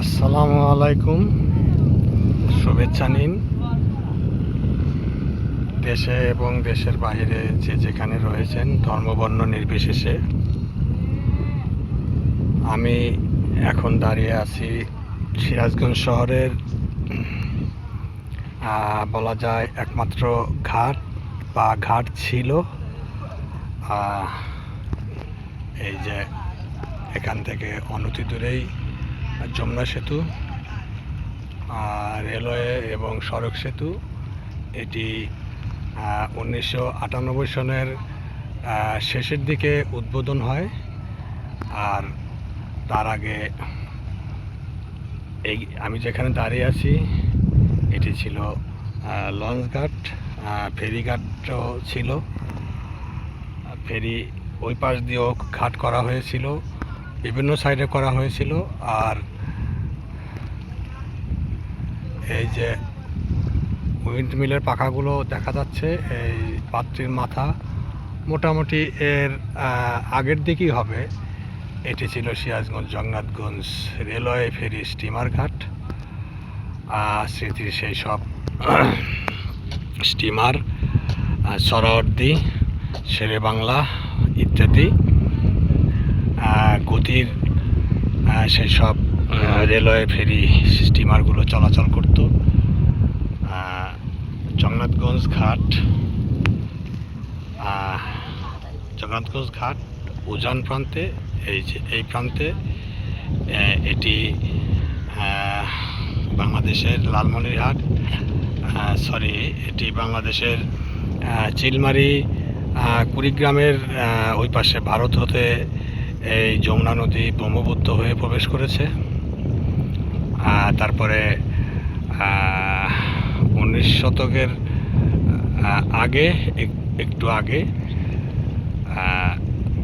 আসসালামু আলাইকুম। শুভেচ্ছা নিন। দেশে এবং দেশের বাইরে যে যেখানে রয়েছেন ধর্মবর্ণ নির্বিশেষে, আমি এখন দাঁড়িয়ে আছি সিরাজগঞ্জ শহরের বলা যায় একমাত্র ঘাট বা ঘাট ছিল। এই যে এখান থেকে অনতি দূরেই যমুনা সেতু আর রেলওয়ে এবং সড়ক সেতু। এটি উনিশশো আটানব্বই সনের শেষের দিকে উদ্বোধন হয়। আর তার আগে এই আমি যেখানে দাঁড়িয়ে আছি এটি ছিল আহ, লঞ্চ ঘাট। আহ, ফেরিঘাটও ছিল। ফেরি ওই পাশ দিয়েও ঘাট করা হয়েছিল। বিভিন্ন সাইডে করা হয়েছিল আর এই যে উইন্ড মিলের পাখাগুলো দেখা যাচ্ছে, এই পাত্রীর মাথা। মোটামুটি এর আগের দিকেই হবে। এটি ছিল Sirajganj Jagannathganj railway ferry steamer Ghat. স্মৃতির সেই সব স্টিমার সরাওয়ার্দি শেরে বাংলা ইত্যাদি। গতির সেই সব রেলওয়ে ফেরি স্টিমারগুলো চলাচল করত। জগন্নাথগঞ্জ ঘাট জগন্নাথগঞ্জ ঘাট উজান প্রান্তে, এই যে, এই প্রান্তে এটি বাংলাদেশের লালমনিরহাট সরি এটি বাংলাদেশের চিলমারি কুড়িগ্রামের ওই পাশে ভারত হতে এই যমুনা নদী ব্রহ্মপুত্র হয়ে প্রবেশ করেছে। তারপরে উনিশ শতকের আগে, এক- একটু আগে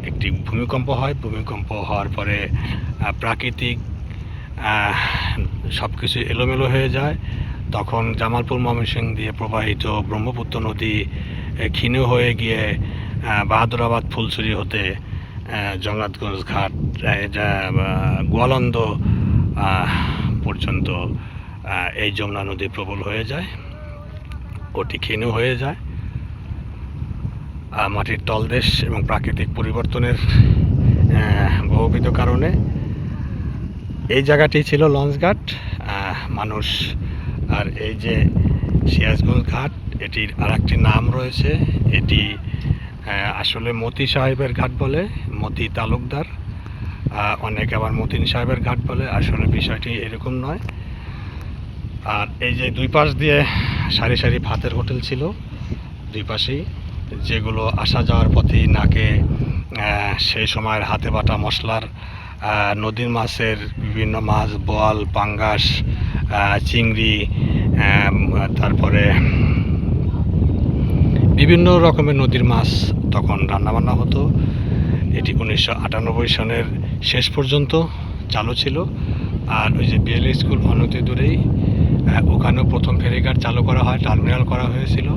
একটি ভূমিকম্প হয়। ভূমিকম্প হওয়ার পরে প্রাকৃতিক সব কিছু এলোমেলো হয়ে যায়। তখন জামালপুর ময়মনসিংহ দিয়ে প্রবাহিত ব্রহ্মপুত্র নদী ক্ষীণ হয়ে গিয়ে বাহাদুরাবাদ ফুলছড়ি হতে আহ, জগন্নাথগঞ্জ ঘাট আহ, গোয়ালন্দ পর্যন্ত এই যমুনা নদী প্রবল হয়ে যায় অতি ক্ষীণ হয়ে যায়। মাটির তলদেশ এবং প্রাকৃতিক পরিবর্তনের বহুবিধ কারণে এই জায়গাটি ছিল লঞ্চ ঘাট। মানুষ আর এই যে সিরাজগঞ্জ ঘাট এটির আর নাম রয়েছে এটি আসলে মতি সাহেবের ঘাট বলে, মতি তালুকদার। অনেকে আবার মতিন সাহেবের ঘাট বলে, আসলে বিষয়টি এরকম নয়। আর এই যে দুই পাশ দিয়ে সারি সারি ভাতের হোটেল ছিল, দুই পাশেই, যেগুলো আসা যাওয়ার পথে নাকে সেই সময়ের হাতে বাটা মশলার নদীর মাছের বিভিন্ন মাছ, বোয়াল, পাঙ্গাস চিংড়ি তারপরে বিভিন্ন রকমের নদীর মাছ তখন রান্নাবান্না হতো। এটি উনিশশো আটানব্বই সনের শেষ পর্যন্ত চালু ছিল। আর ওই যে বিএল স্কুল অনতি দূরেই ওখানেও প্রথম ফেরিঘাট চালু করা হয় টার্মিনাল করা হয়েছিল।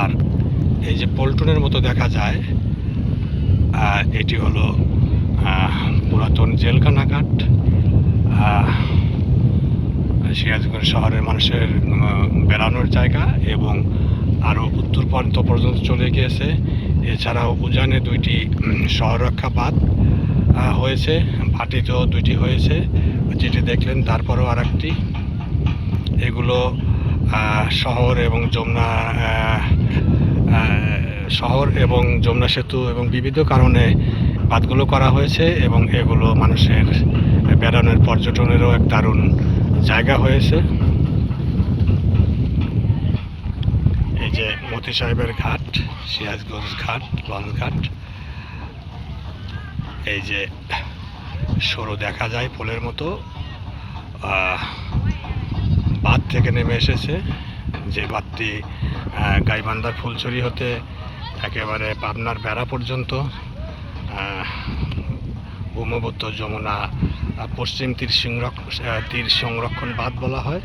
আর এই যে পল্টনের মতো দেখা যায় এটি হলো পুরাতন জেলখানা ঘাট। আহ, সিরাজগঞ্জ শহরের মানুষের বেড়ানোর জায়গা এবং আরও উত্তর প্রান্ত পর্যন্ত চলে গিয়েছে। এছাড়াও উজানে দুইটি শহররক্ষা বাঁধ হয়েছে ভাটিতেও দুইটি হয়েছে। যেটি দেখলেন, তারপরেও আর একটি এগুলো শহর এবং যমুনা শহর এবং যমুনা সেতু এবং বিবিধ কারণে বাঁধগুলো করা হয়েছে এবং এগুলো মানুষের বেড়ানোর পর্যটনেরও এক দারুণ জায়গা হয়েছে। এই যে মতি সাহেবের ঘাট সিরাজগঞ্জ ঘাট লঞ্চ ঘাট। এই যে সরু দেখা যায় পোলের মতো। বাঁধ থেকে নেমে এসেছে। যে আহ, গাইবান্ধার ফুলছড়ি হতে একেবারে পাবনার বেড়া পর্যন্ত। ব্রহ্মপুত্র যমুনা পশ্চিম তীর সংরক্ষণ তীর সংরক্ষণ বাঁধ বলা হয়।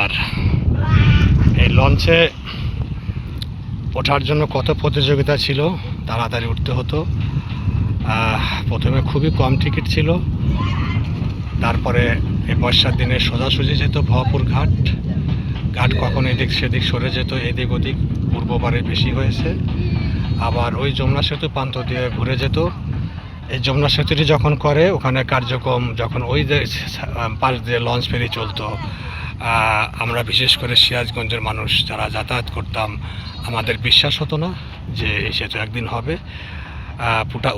আর এই লঞ্চে ওঠার জন্য কত প্রতিযোগিতা ছিল, তাড়াতাড়ি উঠতে হতো। প্রথমে খুবই কম টিকিট ছিল। তারপরে এই বর্ষার দিনে সোজাসুজি যেত ভপুর ঘাট। ঘাট কখন এদিক সেদিক সরে যেত, এদিক ওদিক পূর্ববারে বেশি হয়েছে। আবার ওই যমুনা সেতু প্রান্ত দিয়ে ঘুরে যেত। এই যমুনা সেতুটি যখন করে, ওখানে কার্যক্রম যখন ওই পাশ দিয়ে লঞ্চ ফেরি চলতো আমরা বিশেষ করে সিরাজগঞ্জের মানুষ যারা যাতায়াত করতাম, আমাদের বিশ্বাস হতো না যে এই সেতু একদিন হবে। পুটা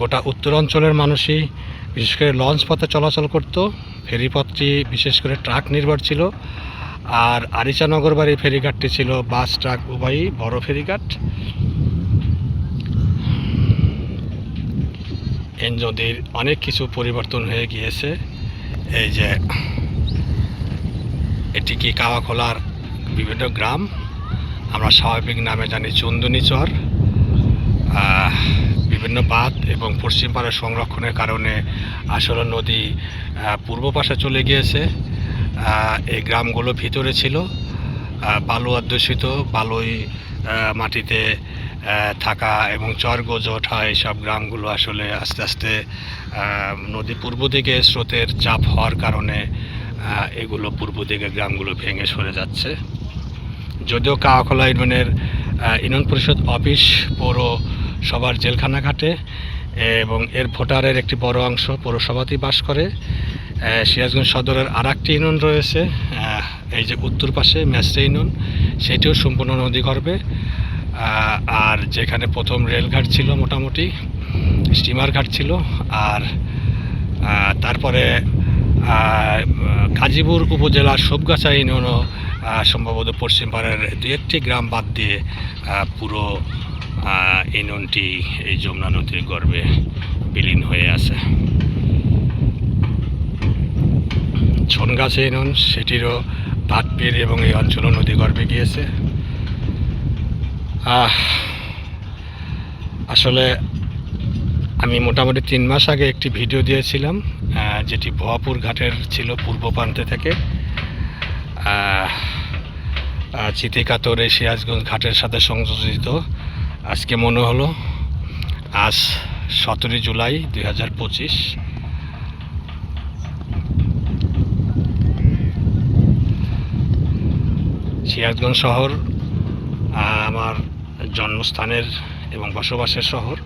গোটা উত্তরাঞ্চলের মানুষই বিশেষ করে লঞ্চ পথে চলাচল করতো ফেরিপথটি বিশেষ করে ট্রাক নির্ভর ছিল, আর আরিচা নগরবাড়ি ফেরিঘাটটি ছিল বাস, ট্রাক, উভয়ই বড় ফেরিঘাট। এই নদীর অনেক কিছু পরিবর্তন হয়ে গিয়েছে। এই যে এটি কি কাওয়াখোলার বিভিন্ন গ্রাম? আমরা স্বাভাবিক নামে জানি চন্দনী চর আহ, বিভিন্ন বাঁধ এবং পশ্চিম পাড়ে সংরক্ষণের কারণে আসলে নদী পূর্ব পাশে চলে গিয়েছে। এই গ্রামগুলো ভিতরে ছিল। বালু অধ্যুষিত বালুই মাটিতে থাকা এবং চর গজে ওঠা এইসব গ্রামগুলো আসলে আস্তে আস্তে নদী পূর্ব দিকে স্রোতের চাপ হওয়ার কারণে এগুলো পূর্ব দিকে গ্রামগুলো ভেঙে সরে যাচ্ছে। যদিও কাওয়াখোলা ইউনিয়নের ইউনিয়ন পরিষদ অফিস পৌর সবার জেলখানা ঘাটে এবং এর ভোটারের একটি বড় অংশ পৌরসভাতেই বাস করে। সিরাজগঞ্জ সদরের আর একটি ইউনিয়ন রয়েছে এই যে উত্তর পাশে ম্যাসরে ইউনিয়ন, সেটিও সম্পূর্ণ নদী গর্বে আর যেখানে প্রথম রেলঘাট ছিল মোটামুটি স্টিমার ঘাট ছিল আর তারপরে আহ, গাজীপুর উপজেলার সবগাছা ইউনিয়নও সম্ভবত পশ্চিম পাড়ের দু একটি গ্রাম বাদ দিয়ে পুরো ইউনিয়নটি এই যমুনা নদীর গর্ভে বিলীন হয়ে আছে। ছনগাছা ইউনিয়ন সেটিরও ভাটপীর এবং এই অঞ্চলও নদী গর্ভে গিয়েছে। আসলে আমি মোটামুটি তিন মাস আগে একটি ভিডিও দিয়েছিলাম যেটি ভুয়াপুর ঘাটের ছিল পূর্ব প্রান্তে থেকে। চিতিকাতর এই সিরাজগঞ্জ ঘাটের সাথে সংযোজিত। আজকে মনে হলো, আজ সতেরোই জুলাই দুই হাজার পঁচিশ। সিরাজগঞ্জ শহর আমার জন্মস্থানের এবং বসবাসের শহর।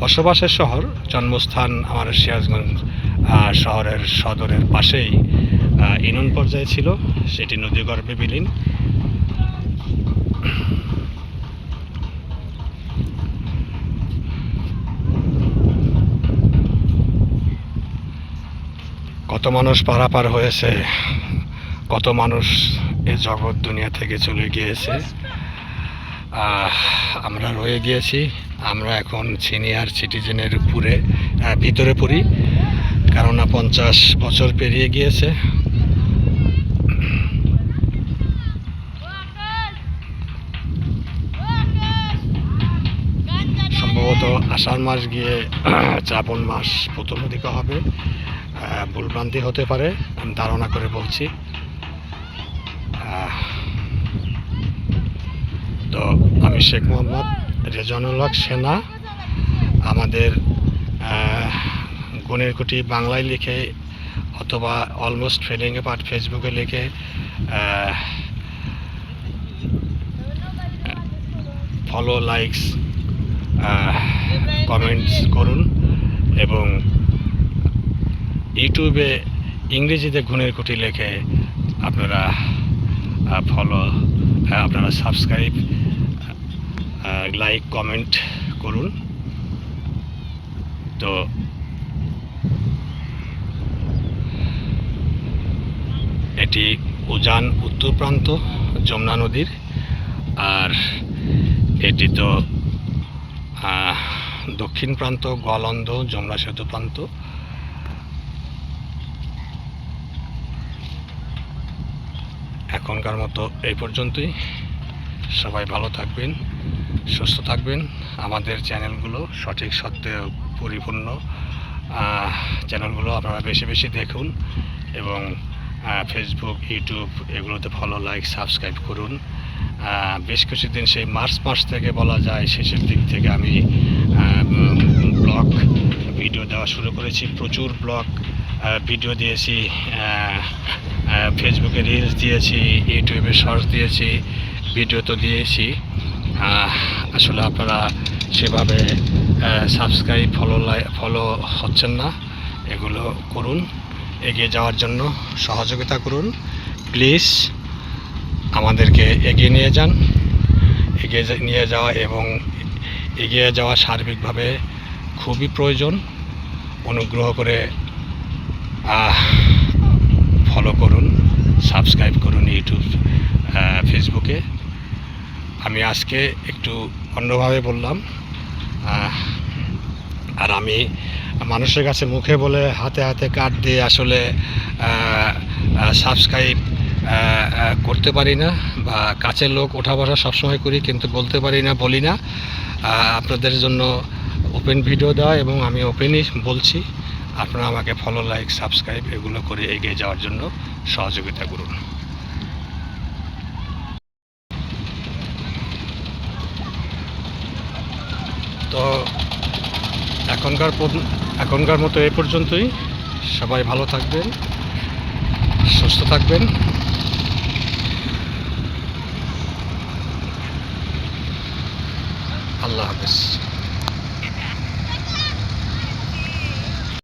বসবাসের শহর, জন্মস্থান আমার সিরাজগঞ্জ শহরের সদরের পাশেই ইউনিয়ন পর্যায়ে ছিল, সেটি নদীগর্ভে বিলীন। কত মানুষ পারাপার হয়েছে কত মানুষ এই জগৎ দুনিয়া থেকে চলে গিয়েছে। আমরা রয়ে গিয়েছি। আমরা এখন সিনিয়র সিটিজেনের উপরে ভিতরে পড়ি। কেননা পঞ্চাশ বছর পেরিয়ে গিয়েছে। সম্ভবত আষাঢ় মাস গিয়ে, শ্রাবণ মাস প্রথম দিকে হবে। ভুলভ্রান্তি হতে পারে, আমি ধারণা করে বলছি। তো আমি শেখ মোহাম্মদ রেজানুল হক সেনা। আমাদের গুণের কুটি বাংলায় লিখে অথবা অলমোস্ট ফিলিংয়ে পাঠ ফেসবুকে লিখে ফলো লাইকস কমেন্টস করুন এবং ইউটিউবে ইংরেজিতে গুণের কুটি লেখে আপনারা ফলো আপনারা সাবস্ক্রাইব লাইক কমেন্ট করুন। তো এটি উজান উত্তর প্রান্ত, যমুনা নদীর। আর এটি তো দক্ষিণ প্রান্ত গলন্দ যমুনা সেতু প্রান্ত। এখনকার মতো এই পর্যন্তই। সবাই ভালো থাকবেন, সুস্থ থাকবেন। আমাদের চ্যানেলগুলো সঠিক সত্ত্বে পরিপূর্ণ চ্যানেলগুলো আপনারা বেশি বেশি দেখুন এবং ফেসবুক ইউটিউব এগুলোতে ফলো লাইক সাবস্ক্রাইব করুন। বেশ কিছুদিন সেই মার্চ মাস থেকে বলা যায় শেষের দিক থেকে আমি ব্লগ ভিডিও দেওয়া শুরু করেছি। প্রচুর ব্লগ ভিডিও দিয়েছি ফেসবুকে রিলস দিয়েছি ইউটিউবে শর্টস দিয়েছি ভিডিও তো দিয়েছি। আসলে আপনারা সেভাবে সাবস্ক্রাইব ফলো ফলো হচ্ছেন না। এগুলো করুন, এগিয়ে যাওয়ার জন্য সহযোগিতা করুন। প্লিজ আমাদেরকে এগিয়ে নিয়ে যান। এগিয়ে নিয়ে যাওয়া এবং এগিয়ে যাওয়া সার্বিকভাবে খুবই প্রয়োজন। অনুগ্রহ করে ফলো করুন সাবস্ক্রাইব করুন ইউটিউব ফেসবুকে আমি আজকে একটু অন্যভাবে বললাম। আর আমি মানুষের কাছে মুখে বলে হাতে হাতে কাট দিয়ে আসলে সাবস্ক্রাইব করতে পারি না বা কাছের লোক ওঠা বসা সবসময় করি কিন্তু বলতে পারি না, বলি না। আপনাদের জন্য ওপেন ভিডিও দেওয়া এবং আমি ওপেনই বলছি। আপনারা আমাকে ফলো লাইক সাবস্ক্রাইব এগুলো করে এগিয়ে যাওয়ার জন্য সহযোগিতা করুন। তো এখনকার এখনকার মতো এই পর্যন্তই। সবাই ভালো থাকবেন, সুস্থ থাকবেন। আল্লাহ হাফেজ।